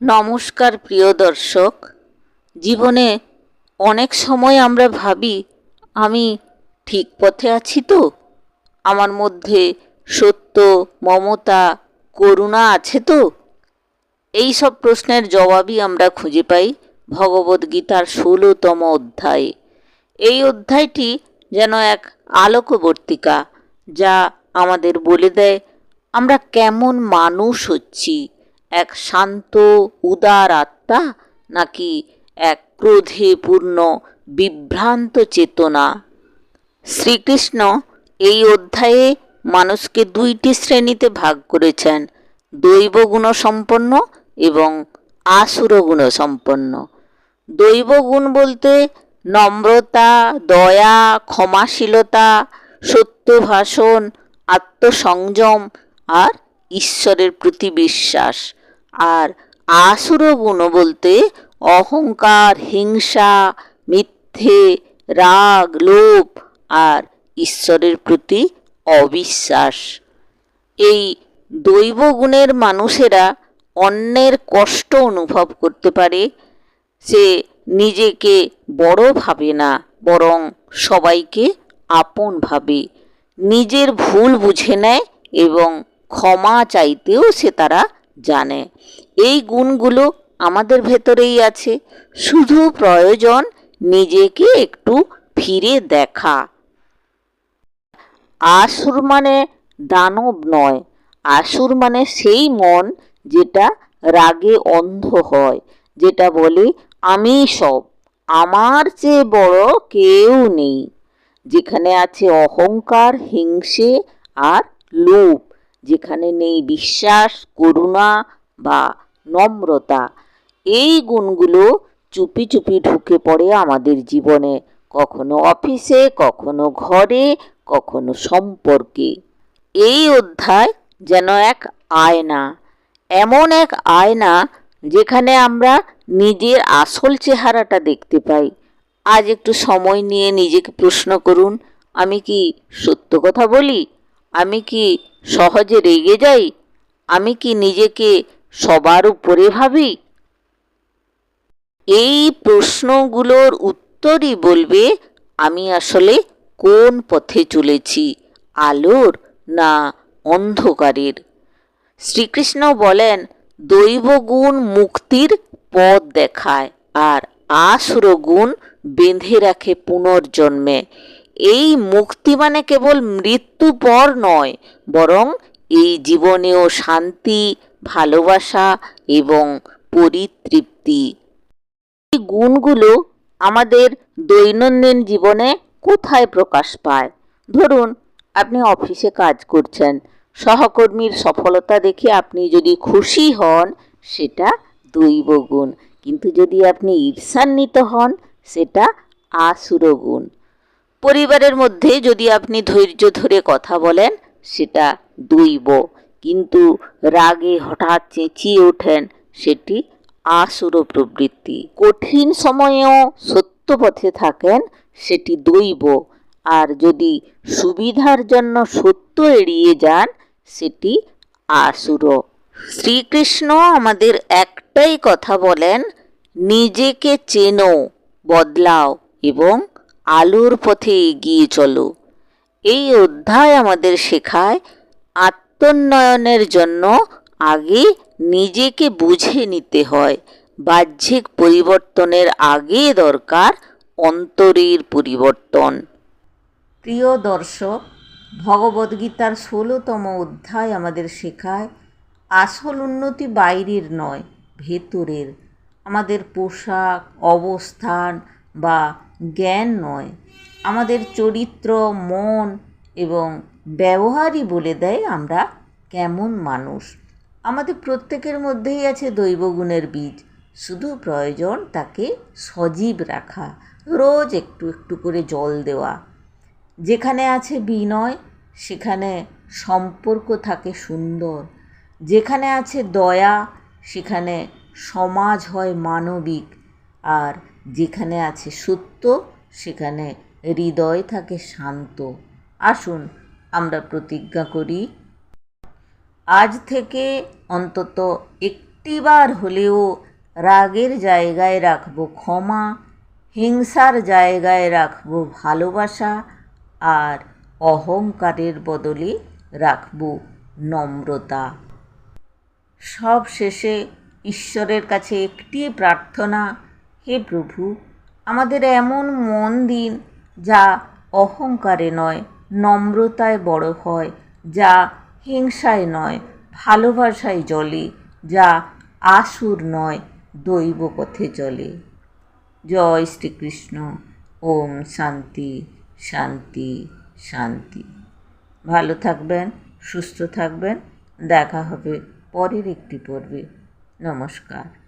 নমস্কার প্রিয় দর্শক। জীবনে অনেক সময় আমরা ভাবি, আমি ঠিক পথে আছি তো? আমার মধ্যে সত্য, মমতা, করুণা আছে তো? এই সব প্রশ্নের জবাবই আমরা খুঁজে পাই ভগবদ্গীতার ষোলোতম অধ্যায়ে। এই অধ্যায়টি যেন এক আলোকবর্তিকা, যা আমাদের বলে দেয়, আমরা কেমন মানুষ হচ্ছি? এক শান্ত, উদার আত্মা নাকি এক ক্রোধে পূর্ণ বিভ্রান্ত চেতনা? শ্রীকৃষ্ণ এই অধ্যায়ে মানুষকে দুইটি শ্রেণীতে ভাগ করেছেন, দৈব গুণসম্পন্ন এবং আসুর গুণসম্পন্ন। দৈব গুণ বলতে নম্রতা, দয়া, ক্ষমাশীলতা সত্য ভাষণ আত্মসংযম আর ঈশ্বরের প্রতি বিশ্বাস। আর আসুর গুণ বলতে অহংকার, হিংসা, মিথ্যে, রাগ, লোভ আর ঈশ্বরের প্রতি অবিশ্বাস। এই দৈব গুণের মানুষেরা অন্যের কষ্ট অনুভব করতে পারে সে নিজেকে বড় ভাবে না, বরং সবাইকে আপন ভাবে। নিজের ভুল বুঝে নেয় এবং ক্ষমা চাইতেও সে তারা জানে। এই গুণগুলো আমাদের ভেতরেই আছে। শুধু প্রয়োজন নিজেকে একটু ফিরে দেখা। আসুর মানে দানব নয়। আসুর মানে সেই মন যেটা রাগে অন্ধ হয়, যেটা বলে, আমি সব। আমার চেয়ে বড় কেউ নেই। যেখানে আছে অহংকার, হিংসে আর লোভ। যেখানে নেই বিশ্বাস, করুণা বা নম্রতা। এই গুণগুলো চুপি চুপি ঢুকে পড়ে আমাদের জীবনে, কখনো অফিসে, কখনো ঘরে, কখনো সম্পর্কে। এই অধ্যায় যেন এক আয়না, এমন এক আয়না যেখানে আমরা নিজের আসল চেহারাটা দেখতে পাই। আজ একটু সময় নিয়ে নিজেকে প্রশ্ন করুন, আমি কি সত্য কথা বলি? আমি কি সহজে রেগে যাই? আমি কি নিজেকে সবার উপরে ভাবি? এই প্রশ্নগুলোর উত্তরই বলবে, আমি আসলে কোন পথে চলেছি, আলোর না অন্ধকারের? শ্রীকৃষ্ণ বলেন, দৈব গুণ মুক্তির পথ দেখায়, আর আসুর গুণ বেঁধে রাখে পুনর্জন্মে। এই মুক্তি মানে কেবল মৃত্যু পর নয়, বরং এই জীবনেও শান্তি, ভালোবাসা এবং পরিতৃপ্তি। এই গুণগুলো আমাদের দৈনন্দিন জীবনে কোথায় প্রকাশ পায়? ধরুন, আপনি অফিসে কাজ করছেন, সহকর্মীর সফলতা দেখে আপনি যদি খুশি হন, সেটা দৈব গুণ কিন্তু যদি আপনি ঈর্ষান্বিত হন, সেটা আসুর গুণ পরিবারের মধ্যে যদি আপনি ধৈর্য ধরে কথা বলেন, সেটা দৈব। কিন্তু রাগে হঠাৎ চেঁচিয়ে ওঠেন, সেটি আসুর প্রবৃত্তি। কঠিন সময়েও সত্য পথে থাকেন, সেটি দৈব। আর যদি সুবিধার জন্য সত্য এড়িয়ে যান, সেটি আসুর। শ্রীকৃষ্ণ আমাদের একটাই কথা বলেন, নিজেকে চেনো, বদলাও এবং আলোর পথে এগিয়ে চলো। এই অধ্যায় আমাদের শেখায় আত্মোন্নয়নের জন্য আগে নিজেকে বুঝে নিতে হয়। বাহ্যিক পরিবর্তনের আগে দরকার অন্তরের পরিবর্তন। প্রিয় দর্শক ভগবদ্গীতার ষোলোতম অধ্যায় আমাদের শেখায়, আসল উন্নতি বাইরের নয়, ভেতরের। আমাদের পোশাক, অবস্থান বা জ্ঞান নয়, আমাদের চরিত্র, মন এবং ব্যবহারই বলে দেয় আমরা কেমন মানুষ। আমাদের প্রত্যেকের মধ্যেই আছে দৈবগুণের বীজ, শুধু প্রয়োজন তাকে সজীব রাখা, রোজ একটু একটু করে জল দেওয়া। যেখানে আছে বিনয়, সেখানে সম্পর্ক থাকে সুন্দর। যেখানে আছে দয়া, সেখানে সমাজ হয় মানবিক। আর যেখানে আছে সত্য, সেখানে হৃদয় থাকে শান্ত। আসুন আমরা প্রতিজ্ঞা করি, আজ থেকে অন্তত একটিবার হলেও রাগের জায়গায় রাখব ক্ষমা, হিংসার জায়গায় রাখব ভালোবাসা আর অহংকারের বদলে রাখব নম্রতা। সব শেষে ঈশ্বরের কাছে একটি প্রার্থনা হে প্রভু, আমাদের এমন মন দিন যা অহংকারে নয়, নম্রতায় বড় হয়, যা হিংসায় নয়, ভালোবাসায় চলে যা আসুর নয়, দৈব পথে চলে। জয় শ্রীকৃষ্ণ। ওম শান্তি শান্তি শান্তি। ভালো থাকবেন, সুস্থ থাকবেন। দেখা হবে পরের একটি পর্বে। নমস্কার।